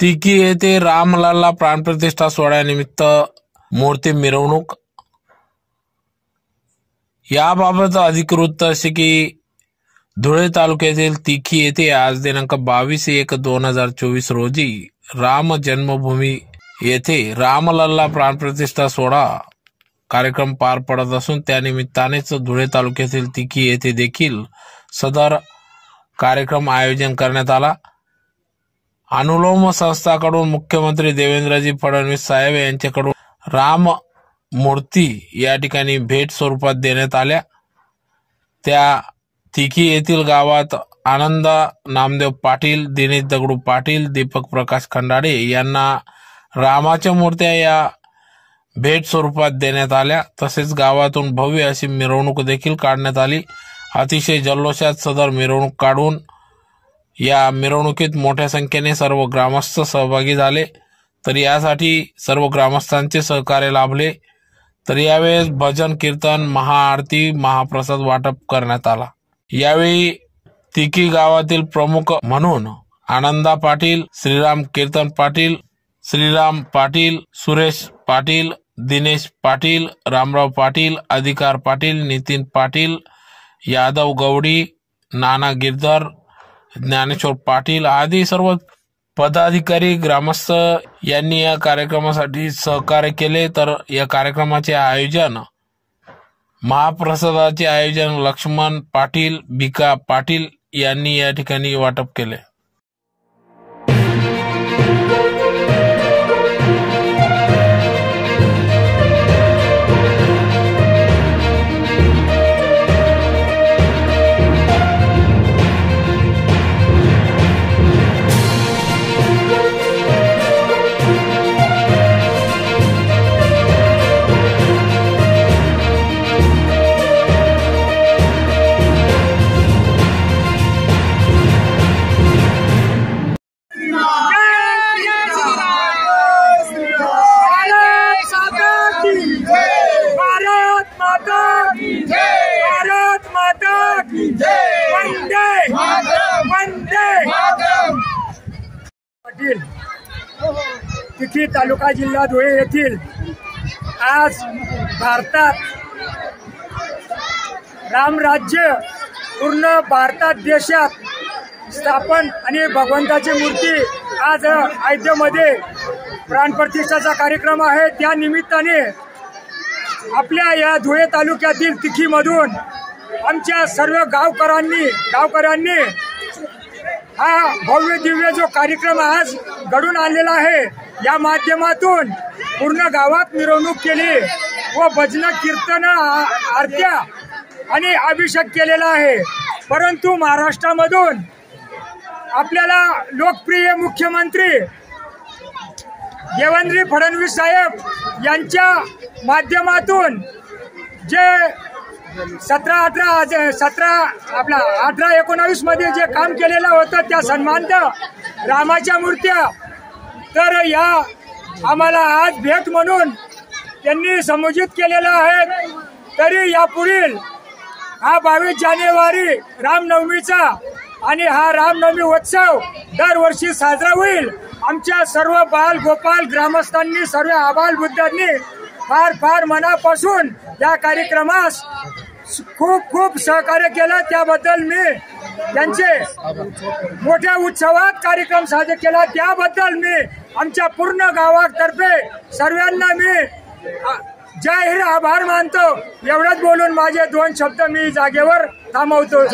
तिकी येथे रामलल्ला प्राणप्रतिष्ठा सोहळ्यानिमित्त मूर्ती मिरवणूक. याबाबत अधिकृत असे की धुळे तालुक्यातील तिखी येथे आज दिनांक बावीस एक दोन हजार चोवीस रोजी राम जन्मभूमी येथे रामलल्ला प्राणप्रतिष्ठा सोहळा कार्यक्रम पार पडत असून त्यानिमित्तानेच धुळे तालुक्यातील तिखी येथे देखील सदर कार्यक्रम आयोजन करण्यात आला. अनुलोम संस्थाकडून मुख्यमंत्री देवेंद्रजी फडणवीस साहेब यांच्याकडून राम मूर्ती या ठिकाणी भेट स्वरूपात देण्यात आल्या. त्या तिकी येथील गावात आनंद नामदेव पाटील दिनेश दगडू पाटील दीपक प्रकाश खंडाडे यांना रामाच्या मूर्त्या या भेट स्वरूपात देण्यात आल्या. तसेच गावातून भव्य अशी मिरवणूक देखील काढण्यात आली. अतिशय जल्लोषात सदर मिरवणूक काढून या मिरवणुकीत मोठ्या संख्येने सर्व ग्रामस्थ सहभागी झाले. तर यासाठी सर्व ग्रामस्थांचे सहकार्य लाभले. तर यावेळेस भजन कीर्तन महाआरती महाप्रसाद वाटप करण्यात आला. यावेळी तिकी गावातील प्रमुख म्हणून आनंदा पाटील श्रीराम कीर्तन पाटील श्रीराम पाटील सुरेश पाटील दिनेश पाटील रामराव पाटील अधिकार पाटील नितीन पाटील यादव गवडी नाना गिरधर ज्ञानेश्वर पाटील आदी सर्व पदाधिकारी ग्रामस्थ यांनी या कार्यक्रमासाठी सहकार्य केले. तर या कार्यक्रमाचे आयोजन महाप्रसादाचे आयोजन लक्ष्मण पाटील भिका पाटील यांनी या ठिकाणी वाटप केले. पाटील तिथी तालुका जिल्हा धुळे येथील आज भारतात रामराज्य पूर्ण भारतात देशात स्थापन आणि भगवंताची मूर्ती आज अयोध्येमध्ये प्राणप्रतिष्ठाचा कार्यक्रम आहे. त्या निमित्ताने आपल्या या धुळे तालुक्यातील तिखीमधून आमच्या सर्व गावकऱ्यांनी गावकऱ्यांनी हा भव्य दिव्य जो कार्यक्रम आज घडून आलेला आहे या माध्यमातून पूर्ण गावात मिरवणूक केली व भजन कीर्तन आरत्या आणि अभिषेक केलेला आहे. परंतु महाराष्ट्रामधून आपल्याला लोकप्रिय मुख्यमंत्री देवेंद्र फडणवीस साहेब यांच्या माध्यमातून जे सतरा अठरा सतरा आपला अठरा एकोणावीसमध्ये जे काम केलेलं होतं त्या सन्मानत रामाच्या मूर्त्या. तर या आम्हाला आज भेट म्हणून त्यांनी संयोजित केलेलं आहे. तरी यापुढील हा बावीस जानेवारी रामनवमीचा आणि हा रामनवमी उत्सव दरवर्षी साजरा होईल. आमच्या सर्व बाल गोपाल ग्रामस्थांनी सर्व आबाल बुद्धांनी फार फार मनापासून या कार्यक्रमास खूप खूप सहकार्य केलं. त्याबद्दल मी त्यांचे मोठ्या उत्सवात कार्यक्रम साजरा केला. त्याबद्दल मी आमच्या पूर्ण गावातर्फे सर्वांना मी अ, जाहीर आभार मानतो. एवढंच बोलून माझे दोन शब्द मी जागेवर थांबवतो.